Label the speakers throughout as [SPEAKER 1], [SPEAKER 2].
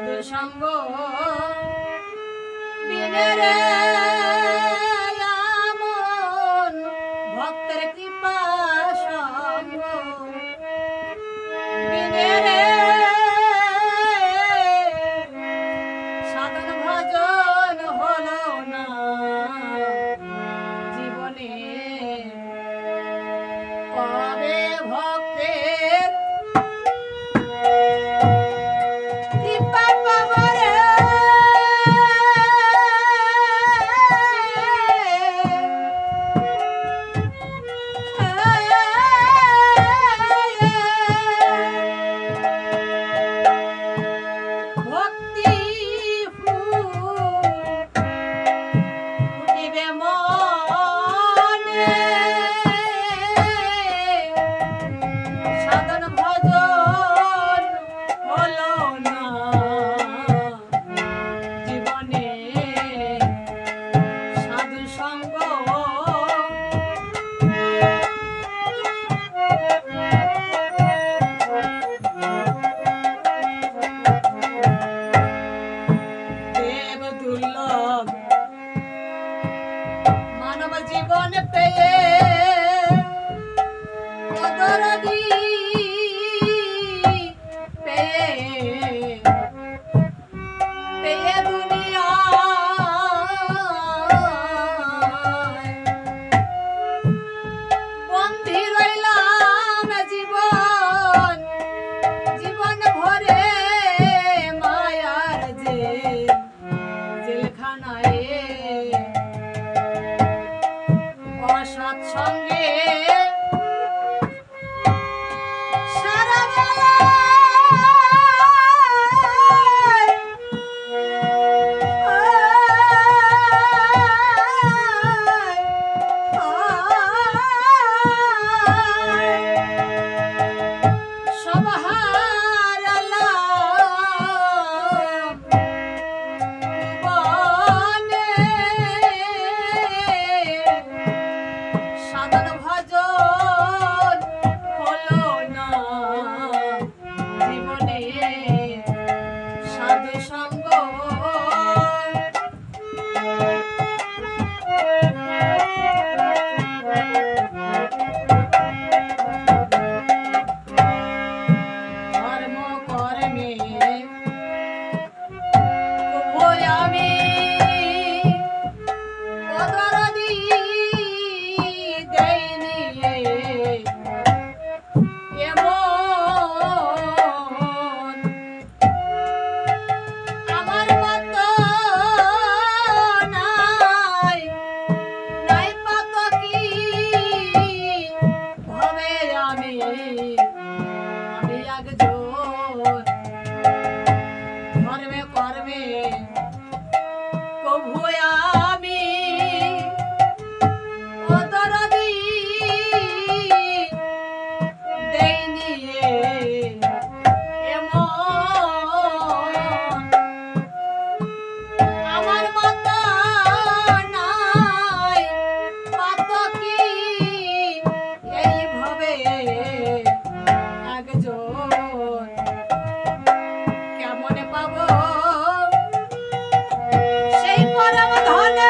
[SPEAKER 1] সাধু সঙ্গ বিনরে ভক্তের কৃপা সঙ্গ বিনরে সৎসঙ্গে yeah. পরম ধনে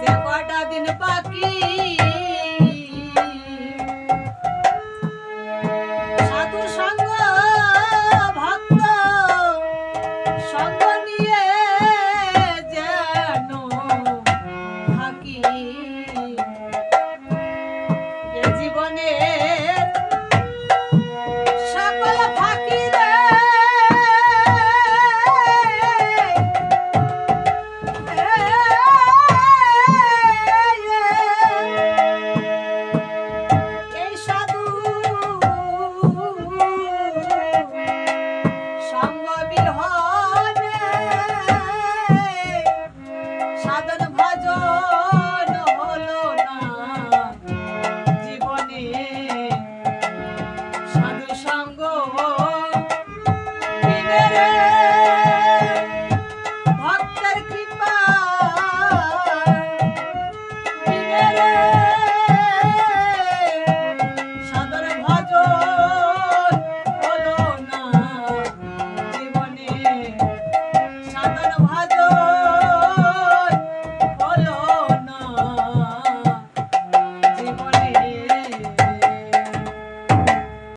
[SPEAKER 1] যে কটা দিন বাকি